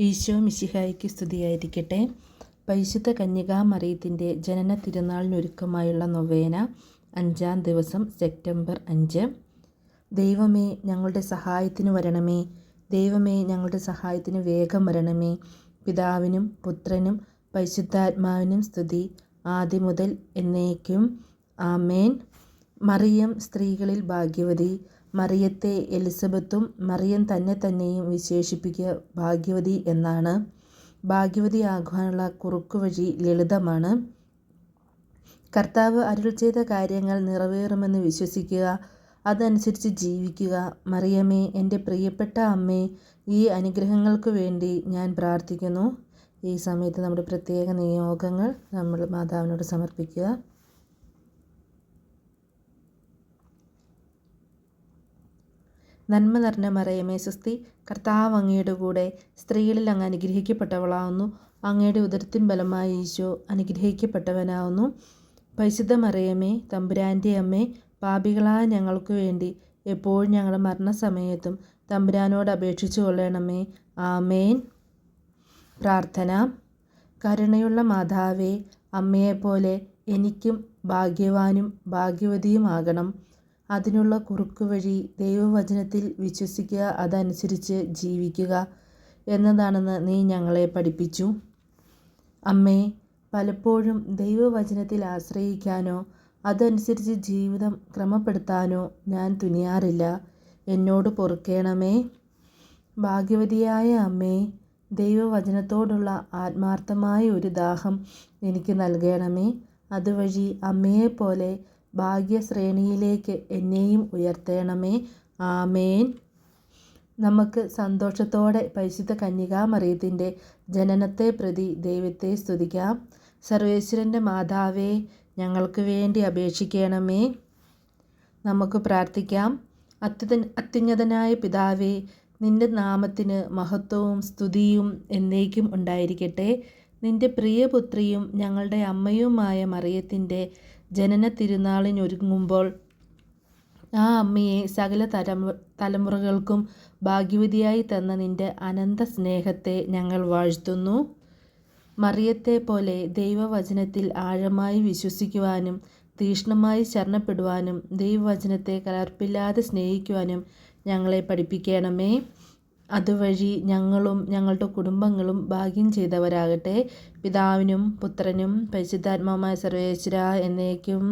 ഈശോ മിശിഹായിക്ക് സ്തുതിയായിരിക്കട്ടെ. പരിശുദ്ധ കന്യകാ മറിയത്തിന്റെ ജനന തിരുനാളിനൊരുക്കമായുള്ള നൊവേന അഞ്ചാം ദിവസം സെപ്റ്റംബർ അഞ്ച്. ദൈവമേ ഞങ്ങളുടെ സഹായത്തിന് വരണമേ. ദൈവമേ ഞങ്ങളുടെ സഹായത്തിന് വേഗം വരണമേ. പിതാവിനും പുത്രനും പരിശുദ്ധാത്മാവിനും സ്തുതി. ആദ്യം മുതൽ എന്നേക്കും. ആമേൻ. മറിയം സ്ത്രീകളിൽ ഭാഗ്യവതി. മറിയത്തെ എലിസബത്തും മറിയം തന്നെ തന്നെയും വിശേഷിപ്പിക്കുക ഭാഗ്യവതി എന്നാണ്. ഭാഗ്യവതി ആകുവാനുള്ള കുറുക്കു വഴി ലളിതമാണ്. കർത്താവ് അരുൾ ചെയ്ത കാര്യങ്ങൾ നിറവേറുമെന്ന് വിശ്വസിക്കുക അതനുസരിച്ച് ജീവിക്കുക. മറിയമേ എന്റെ പ്രിയപ്പെട്ട അമ്മേ ഈ അനുഗ്രഹങ്ങൾക്ക് വേണ്ടി ഞാൻ പ്രാർത്ഥിക്കുന്നു. ഈ സമയത്ത് നമ്മുടെ പ്രത്യേക നിയോഗങ്ങൾ നമ്മൾ മാതാവിനോട് സമർപ്പിക്കുക. നന്മ നിറഞ്ഞ മറയമേ സുസ്തി. കർത്താവ് അങ്ങയുടെ കൂടെ സ്ത്രീകളിൽ അങ്ങ് അനുഗ്രഹിക്കപ്പെട്ടവളാവുന്നു. അങ്ങയുടെ ഉദരത്തിൻ ബലമായി ഈശോ അനുഗ്രഹിക്കപ്പെട്ടവനാവുന്നു. പരിശുദ്ധ മറയമേ തമ്പുരാന്റെ അമ്മേ പാപികളായ ഞങ്ങൾക്ക് വേണ്ടി എപ്പോഴും ഞങ്ങളുടെ മരണസമയത്തും തമ്പുരാനോട് അപേക്ഷിച്ചു കൊള്ളണമേ. ആമേൻ. പ്രാർത്ഥന. കരുണയുള്ള മാതാവേ അമ്മയെപ്പോലെ എനിക്കും ഭാഗ്യവാനും ഭാഗ്യവതിയുമാകണം. അതിനുള്ള കുറുക്കുവഴി ദൈവവചനത്തിൽ വിശ്വസിക്കുക അതനുസരിച്ച് ജീവിക്കുക എന്നതാണെന്ന് നീ ഞങ്ങളെ പഠിപ്പിച്ചു. അമ്മേ പലപ്പോഴും ദൈവവചനത്തിൽ ആശ്രയിക്കാനോ അതനുസരിച്ച് ജീവിതം ക്രമപ്പെടുത്താനോ ഞാൻ തുനിയാറില്ല. എന്നോട് പൊറുക്കേണമേ. ഭാഗ്യവതിയായ അമ്മേ ദൈവവചനത്തോടുള്ള ആത്മാർത്ഥമായ ഒരു ദാഹം എനിക്ക് നൽകണമേ. അതുവഴി അമ്മയെപ്പോലെ ഭാഗ്യശ്രേണിയിലേക്ക് എന്നെയും ഉയർത്തേണമേ. ആമേൻ. നമുക്ക് സന്തോഷത്തോടെ പരിശുദ്ധ കന്യകാമറിയത്തിന്റെ ജനനത്തെ പ്രതി ദൈവത്തെ സ്തുതിക്കാം. സർവേശ്വരന്റെ മാതാവേ ഞങ്ങൾക്ക് വേണ്ടി അപേക്ഷിക്കണമേ. നമുക്ക് പ്രാർത്ഥിക്കാം. അത്യുത അത്യുന്നതനായ പിതാവേ നിന്റെ നാമത്തിന് മഹത്വവും സ്തുതിയും എന്നേക്കും ഉണ്ടായിരിക്കട്ടെ. നിന്റെ പ്രിയപുത്രിയും ഞങ്ങളുടെ അമ്മയുമായ മറിയത്തിന്റെ ജനന തിരുനാളിനൊരുങ്ങുമ്പോൾ ആ അമ്മയെ സകല തലമു തലമുറകൾക്കും ഭാഗ്യവതിയായി തന്ന നിന്റെ അനന്ത സ്നേഹത്തെ ഞങ്ങൾ വാഴ്ത്തുന്നു. മറിയത്തെ പോലെ ദൈവവചനത്തിൽ ആഴമായി വിശ്വസിക്കുവാനും തീഷ്ണമായി ശരണപ്പെടുവാനും ദൈവവചനത്തെ കലർപ്പില്ലാതെ സ്നേഹിക്കുവാനും ഞങ്ങളെ പഠിപ്പിക്കണമേ. അതുവഴി ഞങ്ങളും ഞങ്ങളുടെ കുടുംബങ്ങളും ഭാഗ്യം ചെയ്തവരാകട്ടെ. പിതാവിനും പുത്രനും പരിശുദ്ധാത്മാവുമായ സർവേശ്വര എന്നേക്കും